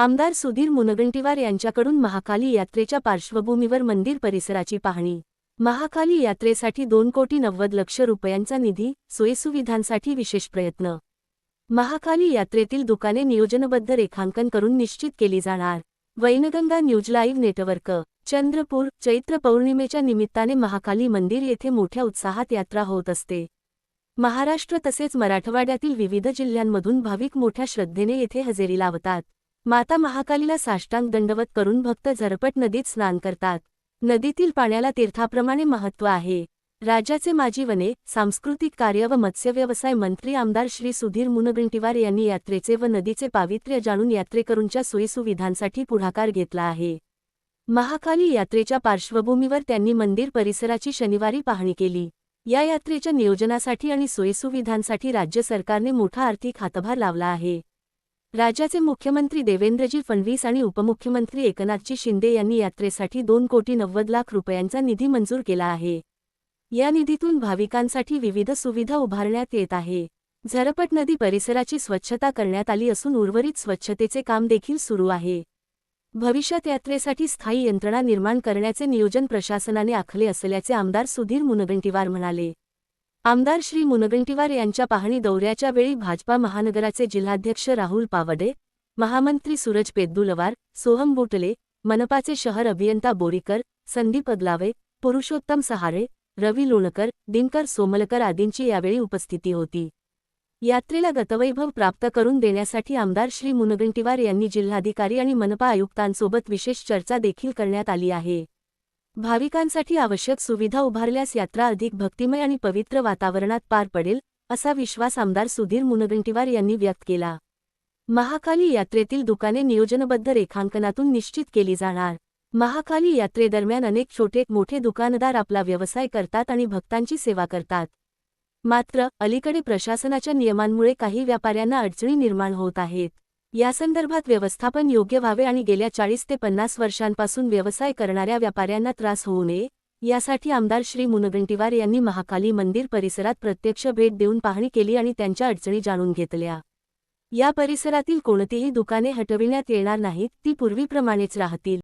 आमदार सुधीर मुनगंटीवार यांच्याकडून महाकाली यात्रेच्या पार्श्वभूमीवर मंदिर परिसराची पाहणी. महाकाली यात्रेसाठी दोन कोटी नव्वद लक्ष रुपयांचा निधी सोयीसुविधांसाठी विशेष प्रयत्न. महाकाली यात्रेतील दुकाने नियोजनबद्ध रेखांकन करून निश्चित केली जाणार. Wainganga news live network Chandrapur चैत्र पौर्णिमेच्या निमित्ताने महाकाली मंदिर येथे मोठ्या उत्साहात यात्रा होत असते. महाराष्ट्र तसेच मराठवाड्यातील विविध जिल्ह्यांमधून भाविक मोठ्या श्रद्धेने येथे हजेरी लावतात. माता महाकालीला साष्टांग दंडवत करून भक्त झरपट नदीत स्नान करतात. नदीतील पाण्याला तीर्थाप्रमाणे महत्त्व आहे. राज्याचे माजी वने सांस्कृतिक कार्य व मत्स्यव्यवसाय मंत्री आमदार श्री सुधीर मुनगंटीवार यांनी यात्रेचे व नदीचे पावित्र्य जाणून यात्रेकरूंच्या सोयीसुविधांसाठी पुढाकार घेतला आहे. महाकाली यात्रेच्या पार्श्वभूमीवर त्यांनी मंदिर परिसराची शनिवारी पाहणी केली. या यात्रेच्या नियोजनासाठी आणि सोयीसुविधांसाठी राज्य सरकारने मोठा आर्थिक हातभार लावला आहे. राज्याचे मुख्यमंत्री देवेंद्रजी फडणवीस आणि उपमुख्यमंत्री एकनाथजी शिंदे यांनी यात्रेसाठी दोन कोटी नव्वद लाख रुपयांचा निधी मंजूर केला आहे. या निधीतून भाविकांसाठी विविध सुविधा उभारण्यात येत आहे. झरपट नदी परिसराची स्वच्छता करण्यात आली असून उर्वरित स्वच्छतेचे काम देखील सुरू आहे. भविष्यात यात्रेसाठी स्थायी यंत्रणा निर्माण करण्याचे नियोजन प्रशासनाने आखले असल्याचे आमदार सुधीर मुनगंटीवार म्हणाले. आमदार श्री मुनगंटीवार यांच्या पाहणी दौऱ्याच्या वेळी भाजपा महानगराचे जिल्हाध्यक्ष राहुल पावडे महामंत्री सूरज पेद्दुलवार सोहम बोटले मनपाचे शहर अभियंता बोरीकर संदीप अदलावे पुरुषोत्तम सहारे रवी लोणकर दिनकर सोमलकर आदींची यावेळी उपस्थिती होती. यात्रेला गतवैभव प्राप्त करून देण्यासाठी आमदार श्री मुनगंटीवार यांनी जिल्हाधिकारी आणि मनपा आयुक्तांसोबत विशेष चर्चा देखील करण्यात आली आहे. भाविकांसाठी आवश्यक सुविधा उभारल्यास यात्रा अधिक भक्तिमय आणि पवित्र वातावरणात पार पडेल असा विश्वास आमदार सुधीर मुनगंटीवार यांनी व्यक्त केला. महाकाली यात्रेतील दुकाने नियोजनबद्ध रेखांकनातून निश्चित केली जाणार. महाकाली यात्रेदरम्यान अनेक छोटे मोठे दुकानदार आपला व्यवसाय करतात आणि भक्तांची सेवा करतात. मात्र अलीकडे प्रशासनाच्या नियमांमुळे काही व्यापाऱ्यांना अडचणी निर्माण होत आहेत. यासंदर्भात व्यवस्थापन योग्य व्हावे आणि गेल्या चाळीस ते पन्नास वर्षांपासून व्यवसाय करणाऱ्या व्यापाऱ्यांना त्रास होऊ नये यासाठी आमदार श्री मुनगंटीवार यांनी महाकाली मंदिर परिसरात प्रत्यक्ष भेट देऊन पाहणी केली आणि त्यांच्या अडचणी जाणून घेतल्या. या परिसरातील कोणतीही दुकाने हटविण्यात येणार नाहीत ती पूर्वीप्रमाणेच राहतील.